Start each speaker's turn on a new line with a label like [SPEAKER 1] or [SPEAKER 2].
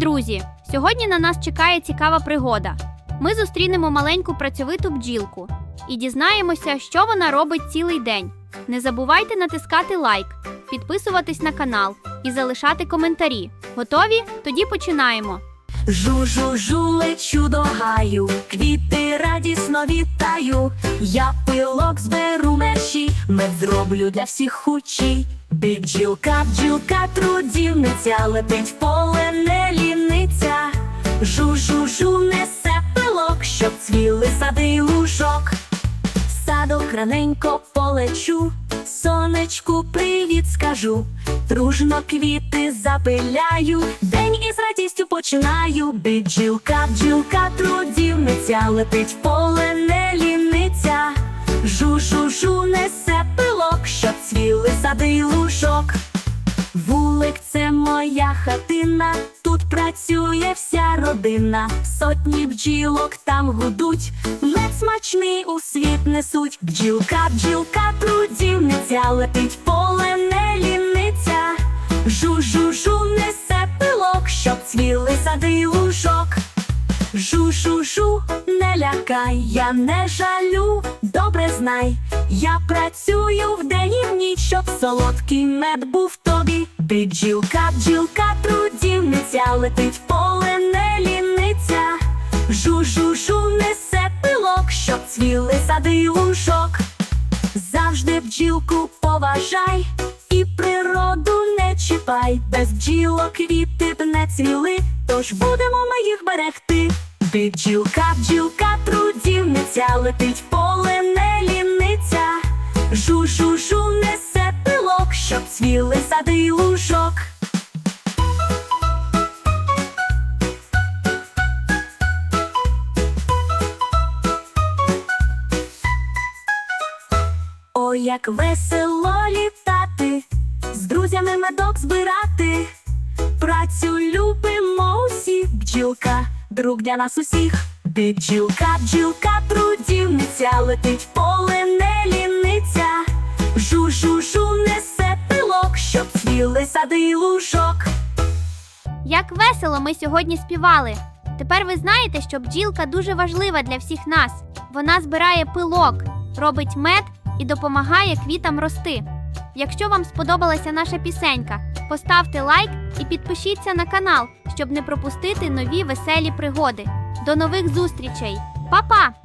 [SPEAKER 1] друзі! Сьогодні на нас чекає цікава пригода. Ми зустрінемо маленьку працьовиту бджілку і дізнаємося, що вона робить цілий день. Не забувайте натискати лайк, підписуватись на канал і залишати коментарі. Готові? Тоді починаємо.
[SPEAKER 2] Жу-жу-жу, лечу до гаю, квіти радісно вітаю. Я пилок зберу мерщі, мед зроблю для всіх хучі. Бджілка, бджілка, трудівниця, летить в поле не ліниця. Жу-жу-жу, несе пилок, щоб цвіли сади й лужок. Садок раненько полечу, сонечку привіт скажу, дружно квіти запиляю, день із радістю починаю. Бджілка, бджілка, трудівниця, летить в поле не ліниця. Жу-жу-жу, несе пилок, щоб цвіли сади й лужок. Вулик це моя хатина, тут працює вся родина. Сотні бджілок там гудуть, мед смачний у світ несуть. Бджілка, бджілка, трудівниця, летить поле не ліниця. Жу-жу-жу, несе пилок, щоб цвіли сади лужок. Жу-жу-жу, не лякай, я не жалю, добре знай. Я працюю вдень і в ніч, щоб солодкий мед був тобі. Бджілка, бджілка, трудівниця, летить в поле не ліниця. Жу-жу-жу, несе пилок, щоб цвіли сади лужок. Завжди бджілку поважай і природу не чіпай. Без бджілок квіти б не цвіли, тож будемо ми їх берегти. Бджілка, бджілка, трудівниця, летить в поле не ліниця. Жу-жу-жу, несе пилок, щоб цвіли сади Ой, як весело літати, з друзями медок збирати. Працю любимо усі, бджілка, друг для нас усіх. Бджілка, бджілка, трудівниця, летить в поле не ліниця. Жу-жу-жу, несе пилок, щоб цвіли сади й лужок.
[SPEAKER 1] Як весело ми сьогодні співали. Тепер ви знаєте, що бджілка дуже важлива для всіх нас. Вона збирає пилок, робить мед і допомагає квітам рости. Якщо вам сподобалася наша пісенька, поставте лайк і підпишіться на канал, щоб не пропустити нові веселі пригоди. До нових зустрічей! Па-па!